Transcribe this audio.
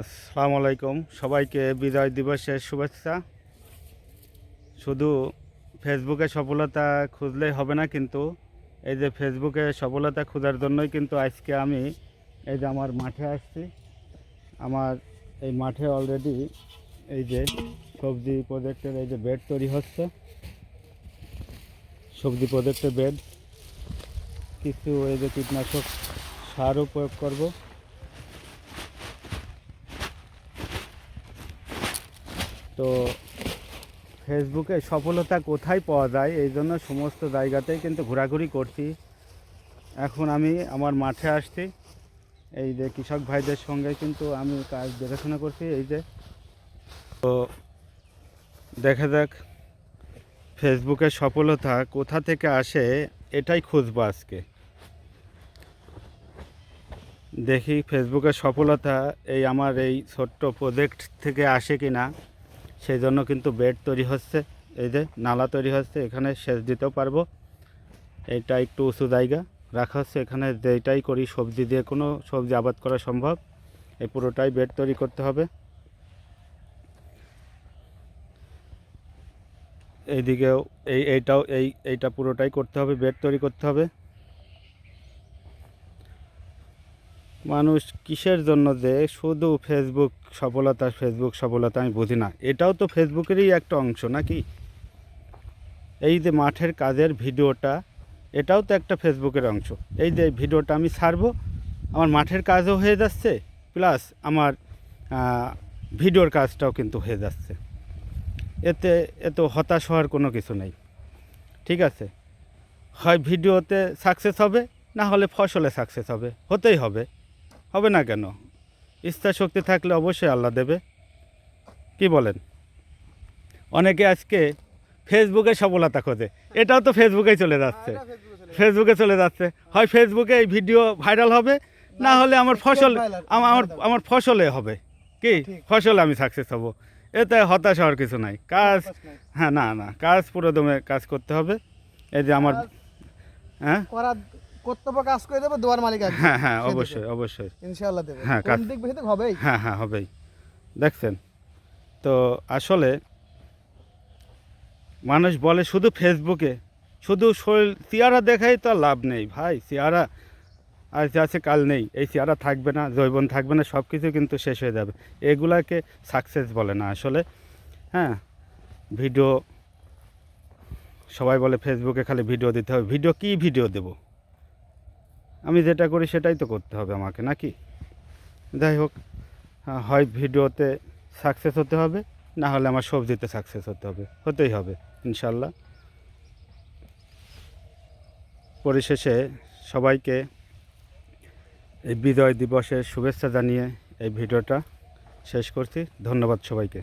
আসসালামু আলাইকুম। সবাইকে বিজয় দিবসের শুভেচ্ছা। শুধু ফেসবুকে সফলতা খুঁজলেই হবে না কিন্তু এই যে ফেসবুকে সফলতা খোঁজার জন্যই কিন্তু আজকে আমি এই যে আমার মাঠে আসছি। আমার এই মাঠে অলরেডি এই যে সবজি প্রজেক্টের এই যে বেড তৈরি হচ্ছে। সবজি প্রজেক্টের বেড কিছু এই যে কীটনাশক সারও প্রয়োগ করব। তো ফেসবুকে সফলতা কোথায় পাওয়া যায়? এই জন্য সমস্ত জায়গাতেই কিন্তু ঘোরাঘুরি করছি। এখন আমি আমার মাঠে আসছি। এই যে কৃষক ভাইদের সঙ্গে কিন্তু আমি কাজ দেখাশোনা করছি। এই যে তো দেখা যাক ফেসবুকের সফলতা কোথা থেকে আসে, এটাই খুঁজবো আজকে। দেখি ফেসবুকের সফলতা এই আমার এই ছোট্ট প্রজেক্ট থেকে আসে কি না সেই জন্য কিন্তু বেড তৈরি হচ্ছে। এই যে নালা তৈরি হচ্ছে, এখানে সেচ দিতেও পারব। এটা একটু উঁচু জায়গা রাখা হচ্ছে। এখানে যেটাই করি, সবজি দিয়ে কোনো সবজি আবাদ করা সম্ভব। এই পুরোটাই বেড তৈরি করতে হবে। এইদিকেও এই, এইটাও, এই, এইটা পুরোটাই করতে হবে, বেড তৈরি করতে হবে। মানুষ কিসের জন্য যে শুধু ফেসবুক সফলতা ফেসবুক সফলতা আমি বুঝি না। এটাও তো ফেসবুকেরই একটা অংশ নাকি? এই যে মাঠের কাজের ভিডিওটা, এটাও তো একটা ফেসবুকের অংশ। এই যে ভিডিওটা আমি ছাড়বো, আমার মাঠের কাজও হয়ে যাচ্ছে প্লাস আমার ভিডিওর কাজটাও কিন্তু হয়ে যাচ্ছে। এতে, এত হতাশ হওয়ার কোনো কিছু নেই। ঠিক আছে? হয় ভিডিওতে সাকসেস হবে, না হলে ফসলে সাকসেস হবে। হতেই হবে। হবে না কেন? ইচ্ছা শক্তি থাকলে অবশ্যই আল্লাহ দেবে। কি বলেন? অনেকে আজকে ফেসবুকে সফলতা খোঁজে। এটাও তো ফেসবুকেই চলে যাচ্ছে। ফেসবুকে চলে যাচ্ছে। হয় ফেসবুকে এই ভিডিও ভাইরাল হবে না হলে আমার ফসল আমার আমার ফসলে হবে। কি? ফসলে আমি সাকসেস হব। এতে হতাশ হওয়ার কিছু নাই। কাজ হ্যাঁ না না। কাজ পুরো দমে কাজ করতে হবে। এই যে আমার হ্যাঁ? কর্তব্য কাজ করে দেবে দোয়ার মালিক হ্যাঁ হ্যাঁ অবশ্যই অবশ্যই। ইনশাআল্লাহ দেবে। হ্যাঁ, কাজ- দিক হবেই। হ্যাঁ হ্যাঁ হবেই। দেখছেন? তো আসলে মানুষ বলে শুধু ফেসবুকে শুধু শরীর চেহারা দেখাই তো লাভ নেই। ভাই চেহারা আজ আছে কাল নেই। এই চেহারা থাকবে না জৈবন থাকবে না সব কিছু কিন্তু শেষ হয়ে যাবে। এগুলাকে সাকসেস বলে না। আসলে হ্যাঁ ভিডিও সবাই বলে ফেসবুকে খালি ভিডিও দিতে হবে। ভিডিও কি ভিডিও দেব? আমি যেটা করি সেটাই তো করতে হবে আমাকে, নাকি? যাই হোক হয় ভিডিওতে সাকসেস হতে হবে, না হলে আমার সবজিতে সাকসেস হতে হবে, হতেই হবে, ইনশাল্লাহ। পরিশেষে সবাইকে এই বিজয় দিবসের শুভেচ্ছা জানিয়ে এই ভিডিওটা শেষ করছি, ধন্যবাদ সবাইকে।